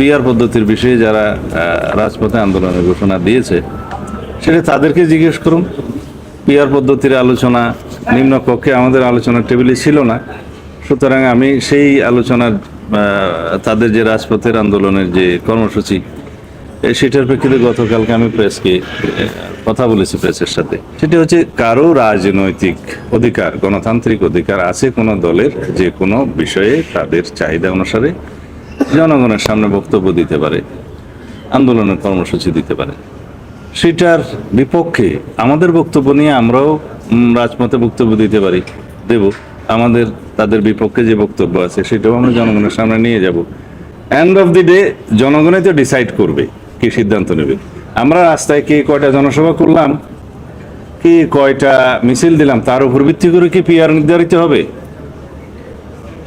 PR পদ্ধতির বিষয়ে যারা রাজপথে আন্দোলনের ঘোষণা দিয়েছে, সেটা তাদেরকে জিজ্ঞেস করুন। পিআর পদ্ধতির আলোচনা নিম্ন কক্ষে আমাদের আলোচনার টেবিলে ছিল না। সুতরাং আমি সেই আলোচনার তাদের যে রাজপথের আন্দোলনের যে কর্মসূচি সেটার প্রেক্ষিতে গতকালকে আমি প্রেসকে কথা বলেছি প্রেসের সাথে। সেটি হচ্ছে, কারও রাজনৈতিক অধিকার, গণতান্ত্রিক অধিকার আছে কোনো দলের যে কোনো বিষয়ে তাদের চাহিদা অনুসারে জনগণের সামনে বক্তব্য দিতে পারে, আন্দোলনের কর্মসূচি দিতে পারে। সেটার বিপক্ষে আমাদের বক্তব্য নিয়ে আমরাও রাজপথে বক্তব্য দিতে পারি, দেব। আমাদের, তাদের বিপক্ষে যে বক্তব্য আছে সেটাও আমরা জনগণের সামনে নিয়ে যাব। এন্ড অফ দি ডে জনগণে তো ডিসাইড করবে কি সিদ্ধান্ত নেবে। আমরা রাস্তায় কে কয়টা জনসভা করলাম, কি কয়টা মিছিল দিলাম, তার উপর ভিত্তি করে কি পিআর নির্ধারিত হবে?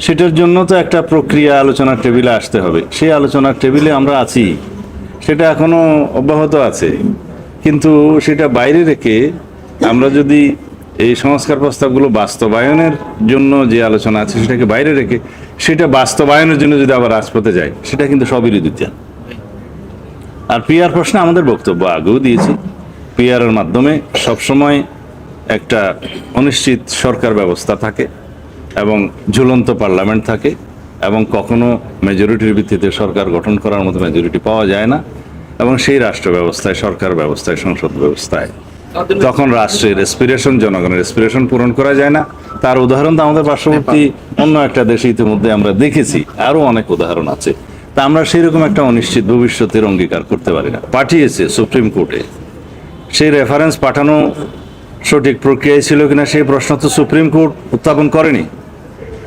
সেটার জন্য তো একটা প্রক্রিয়া আলোচনার টেবিলে আসতে হবে। সেই আলোচনার টেবিলে আমরা আছি। সেটা এখনও অব্যাহত আছে। কিন্তু সেটা বাইরে রেখে আমরা যদি এই সংস্কার প্রস্তাবগুলো বাস্তবায়নের জন্য যে আলোচনা আছে সেটাকে বাইরে রেখে সেটা বাস্তবায়নের জন্য যদি আবার রাজপথে যায় সেটা কিন্তু সবিরোধিতা আর পিআর প্রশ্নে আমাদের বক্তব্য আগেও দিয়েছি। পিআরের মাধ্যমে সবসময় একটা অনিশ্চিত সরকার ব্যবস্থা থাকে। এবং ঝুলন্ত পার্লামেন্ট থাকে এবং কখনো মেজরিটির ভিত্তিতে সরকার গঠন করার মতো মেজরিটি পাওয়া যায় না এবং সেই রাষ্ট্র ব্যবস্থায়, সরকার ব্যবস্থায়, সংসদ ব্যবস্থায়। তখন রাষ্ট্রের রেসপিরেশন জনগণের রেসপিরেশন পূরণ করা যায় না। তার উদাহরণ তো আমাদের পার্শ্ববর্তী অন্য একটা দেশে ইতিমধ্যে আমরা দেখেছি, আরও অনেক উদাহরণ আছে। তা আমরা সেরকম একটা অনিশ্চিত ভবিষ্যতের অঙ্গীকার করতে পারি না। পাঠিয়েছে সুপ্রিম কোর্টে। সেই রেফারেন্স পাঠানো সঠিক প্রক্রিয়ায় ছিল কিনা সেই প্রশ্ন তো সুপ্রিম কোর্ট উত্থাপন করেনি।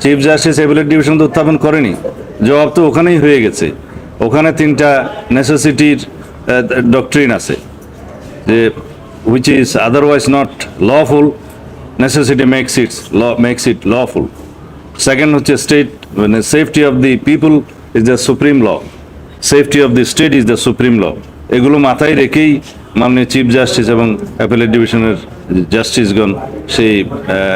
চিফ জাস্টিস এবিলেট ডিভিশন তো উত্থাপন করেনি। জবাব তো ওখানেই হয়ে গেছে। ওখানে তিনটা নেসেসিটির ডক্ট্রিন আছে। যে which is otherwise not lawful necessity makes it law makes it lawful second হচ্ছে স্টেট মানে safety of the people is the supreme law safety of the state is the supreme law এগুলো মাথায় রেখেই মাননীয় chief justice এবং appellate ডিভিশনের জাস্টিসগণ সেই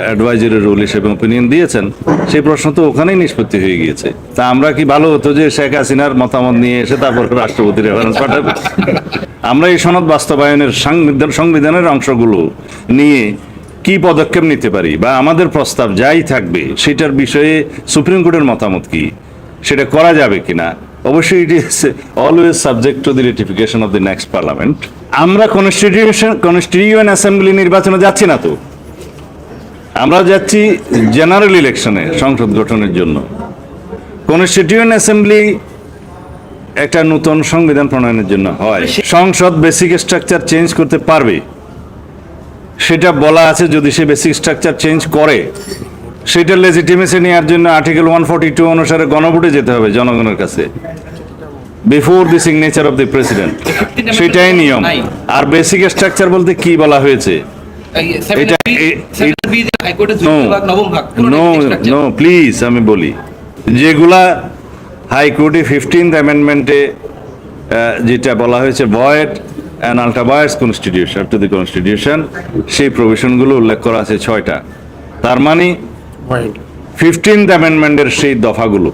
advisory rule হিসেবে ওপিনিয়ন দিয়েছেন, সেই প্রশ্ন তো ওখানেই নিষ্পত্তি হয়ে গিয়েছে। তা আমরা কি ভালো হতো যে শেখ হাসিনার মতামত নিয়ে এসে তারপর রাষ্ট্রপতি রেফারেন্স পাঠাবো? আমরা এই সনদ বাস্তবায়নের সংবিধানের অংশগুলো নিয়ে কি পদক্ষেপ নিতে পারি বা আমাদের প্রস্তাব যাই থাকবে, সেটার বিষয়ে সুপ্রিম কোর্টের মতামত কি? সেটা করা যাবে কিনা? অবশ্যই it is always subject to the ratification of the next parliament আমরা কনস্টিটিউশন কনস্টিটিউয়েন্ট অ্যাসেম্বলি নির্বাচনে যাচ্ছি না তো? আমরা যাচ্ছি জেনারেল ইলেকশনে সংসদ গঠনের জন্য। কনস্টিটিউয়েন্ট অ্যাসেম্বলি একটা নতুন সংবিধান প্রণয়নের জন্য হয়। সংসদ বেসিক স্ট্রাকচার চেঞ্জ করতে পারবে। সেটা বলা আছে যদি সে বেসিক স্ট্রাকচার চেঞ্জ করে। সেটা লেজিটিমেসি নেওয়ার জন্য আর্টিকেল ওয়ান ফর্টি টু অনুসারে গণভোটে যেতে হবে জনগণের কাছে। Before the signature of the president সেটাই নিয়ম। আর বেসিক স্ট্রাকচার বলতে কি বলা হয়েছে? এটা নো নো নো প্লিজ আমি বলি। যেগুলা হাইকোর্টে ফিফটিন্থ অ্যামেন্ডমেন্টে যেটা বলা হয়েছে void and ultra vires constitution to the constitution সেই প্রভিশনগুলো উল্লেখ করা আছে ছয়টা। তার মানে ফিফটিন্থ অ্যামেন্ডমেন্টের সেই দফাগুলো।